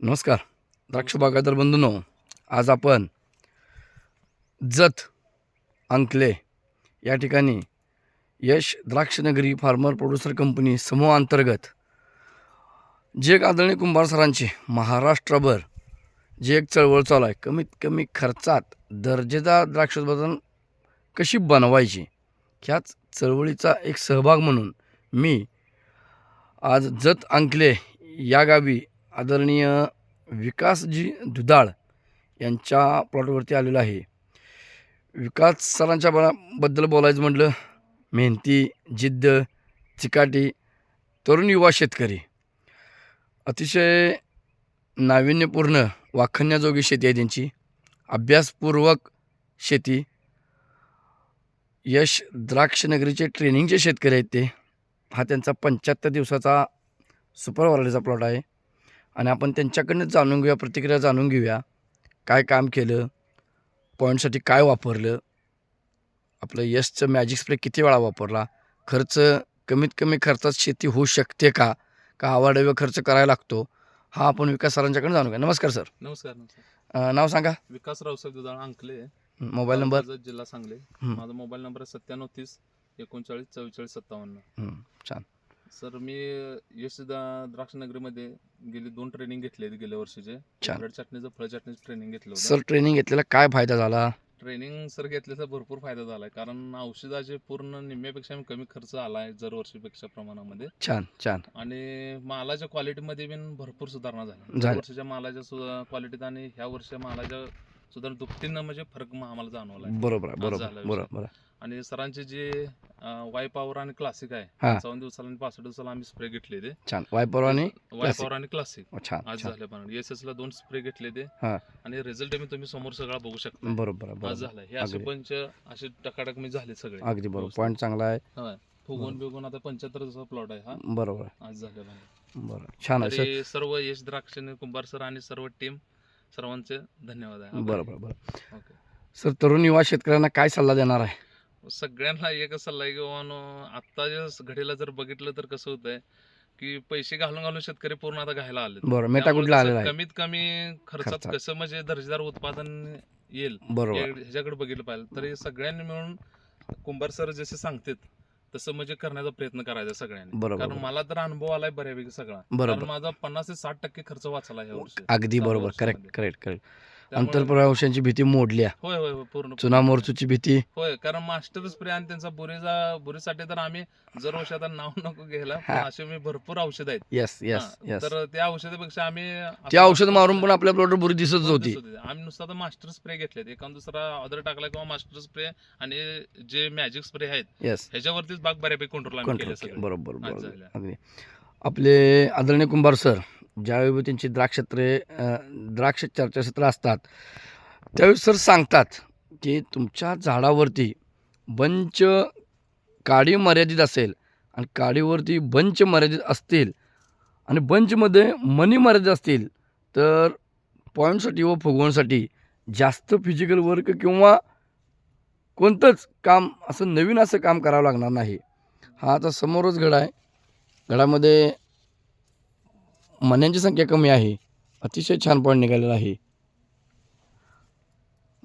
नमस्कार. द्राक्ष बागायतर बंधूनो आज आपण जत अंकले या ठिकाणी Yash Drakshanagari farmer producer company समूहांतर्गत जे एक आदरणीय कुंभार सरांची महाराष्ट्रभर जे एक चळवळ चालू आहे कमीत कमी खर्चात दर्जेदार द्राक्ष उत्पादन कशी बनवायची ह्याच चळवळीचा एक सहभाग म्हणून मी आज जत अंकले या गावी आदरणीय विकासजी दुधाळ यांच्या प्लॉटवरती आलेलो आहे. विकास सरांच्या बद्दल बोलायचं म्हटलं मेहनती जिद्द चिकाटी तरुण युवा शेतकरी. अतिशय नाविन्यपूर्ण वाखण्याजोगी शेती आहे त्यांची. अभ्यासपूर्वक शेती. यश द्राक्षनगरीचे ट्रेनिंगचे शेतकरी आहेत ते. हा त्यांचा पंच्याहत्तर दिवसाचा सुपर वराडीचा प्लॉट आहे. आणि आपण त्यांच्याकडनं जाणून घेऊया प्रतिक्रिया जाणून घेऊया काय काम केलं पॉईंटसाठी काय वापरलं. आपलं यशचं मॅजिक स्प्रे किती वेळा वापरला? खर्च कमीत कमी खर्चात शेती होऊ शकते का? का आवाडव्य खर्च करायला लागतो? हा आपण विकास सरांच्याकडे जाणून घेऊया. नमस्कार सर. नमस्कार नमस्कार. अं, नाव सांगा. विकास रावसाहेब दुधाळ अंकले मोबाईल नंबर? कर्जत, जिल्हा सांगली. माझा मोबाईल नंबर सत्त्याण्णव तीस एकोणचाळीस चव्वेचाळीस सत्तावन्न. हं, छान. सर मी यश द्राक्षनगरीमध्ये गेली दोन ट्रेनिंग घेतले गेल्या वर्षीचे. छान. चटणीचं फळ चटणीचं ट्रेनिंग घेतलं होतं. सर ट्रेनिंग घेतलेला काय फायदा झाला? ट्रेनिंग सर घेतल्याचा भरपूर फायदा झालाय कारण औषधाचे पूर्ण निम्म्यापेक्षा कमी खर्च आलाय दरवर्षीपेक्षा प्रमाणामध्ये. छान छान. आणि मालाच्या क्वालिटीमध्ये पण भरपूर सुधारणा झाली. झाली. वर्षाच्या मालाच्या क्वालिटीत आणि ह्या वर्षी मालाच्या सुधारणा दुपटीनं म्हणजे फरक म- आम्हाला जाणवला बरोबर आहे बरोबर झाला बरोबर बरोबर आणि सरांचे जे वाय पॉवर आणि क्लासिक आहे हा. पंचावन्न दिवसाला आणि पासष्ट दिवसाला आम्ही स्प्रे घेतले ते छान वायपर आणि वाय Classic. पॉवर आणि क्लासिक छान आज छान. झाले पण एस एस ला दोन स्प्रे घेतले ते हा. आणि रिझल्ट मी तुम्ही समोर सगळा बघू शकता. बरोबर आहे आज बरोबर झालं. हे असे अगदी. पंच असे टकाटक मी झाले सगळे. अगदी बरोबर. व्यवस्थित. पॉईंट चांगला आहे. फुगून बिगून आता पंच्याहत्तर दिवसा प्लॉट आहे हा. बरोबर आज झाले पण बरं. छान आहे सर. तरी सर्व यश द्राक्षने कुंभार सर आणि सर्व टीम सर्वांचे धन्यवाद आहे. बरोबर बरोबर ओके. सर तरुण युवा शेतकऱ्यांना काय सल्ला देणार आहे? सगळ्यांना एकच सल्ला आहे की बाबांनो, आत्ताच्या घडीला जर बघितलं तर कसं होतंय की पैसे घालून घालून शेतकरी पूर्ण आता घ्यायला आले बरं मेटा कुठला आलेला आहे? कमीत कमी खर्चात खर्चात. कसं म्हणजे दर्जेदार उत्पादन येईल बरोबर. ह्याच्याकडे बघितलं पाहिजे. तरी सगळ्यांनी मिळून कुंभार सर जसे सांगतात तसं म्हणजे करण्याचा प्रयत्न करायचा सगळ्यांनी. बरोबर कारण मला तर अनुभव आलाय बऱ्यापैकी सगळा. बरोबर. माझा पन्नास ते साठ टक्के खर्च वाचला या वर्षी. अगदी बरोबर. करेक्ट. करेक्ट करेक्ट त्यामुळे- आंतरप्रवाशांची भीती मोडली आहे. होय होय होय पूर्ण चुना मोरचूची भीती. होय कारण मास्टर स्प्रे आणि त्यांचा बुरीचा बुरीसाठी तर आम्ही जर आता नाव नको घ्यायला पण हा. असे मी भरपूर औषध आहेत. येस येस हा, येस तर त्या औषधापेक्षा आम्ही ते औषध मारून पण आपल्या प्लॉटवर बुरी दिसत दिसत होती. आम्ही नुसतं आता मास्टर स्प्रे घेतलेत. एका दुसरा ऑर्डर टाकला किंवा मास्टर स्प्रे आणि जे मॅजिक स्प्रे आहेत येस ह्याच्यावरतीच बाग बऱ्यापैकी कंट्रोल आम्ही केले. कंट्रोल सगळे बरोबर. बरोबर. अगदी. आपले आदरणीय कुंभार सर ज्यावेळी त्यांची द्राक्षत्रे द्राक्ष चर्चासत्र असतात त्यावेळी सर सांगतात की तुमच्या झाडावरती बंच काडी मर्यादित असेल आणि काडीवरती बंच मर्यादित असतील आणि बंचमध्ये मनी मर्यादित असतील तर पॉईंटसाठी व फुगवणसाठी जास्त फिजिकल वर्क किंवा कोणतंच काम असं नवीन असं काम करावं लागणार नाही. हा आता समोरच घडा आहे. घडामध्ये मण्यांची संख्या कमी आहे. अतिशय छान पॉईंट निघालेला आहे.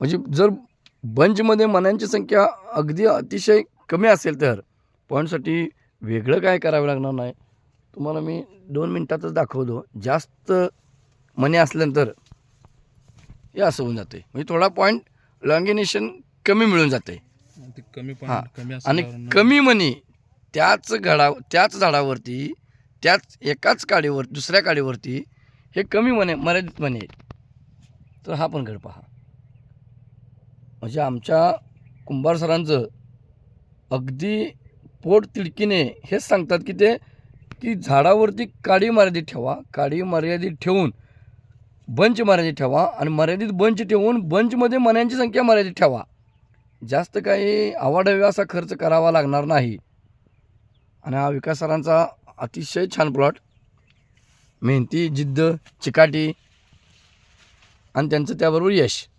म्हणजे जर बंचमध्ये मण्यांची संख्या अगदी अतिशय कमी असेल तर पॉईंटसाठी वेगळं काय करावं लागणार नाही. तुम्हाला मी दोन मिनटातच दाखवतो. जास्त मनी असल्यानंतर हे असं होऊन जाते. म्हणजे थोडा पॉईंट लॉंगिनेशन कमी मिळून जाते. कमी हा. आणि कमी मनी त्याच घडा त्याच झाडावरती त्याच एकाच काडीवर दुसऱ्या काडीवरती हे कमी म्हणे मर्यादित म्हणे. तर हा पण गड पहा. म्हणजे आमच्या कुंभार सरांचं अगदी पोट तिडकीने हेच सांगतात की ते की झाडावरती काडी मर्यादित ठेवा. काडी मर्यादित ठेवून बंच मर्यादित ठेवा आणि मर्यादित बंच ठेवून बंचमध्ये मण्यांची संख्या मर्यादित ठेवा. जास्त काही आवाढव्य असा खर्च करावा लागणार नाही. आणि हा विकास सरांचा अतिशय छान प्लॉट मेहनती जिद्द चिकाटी. आणि त्यांचं त्याबरोबर यश.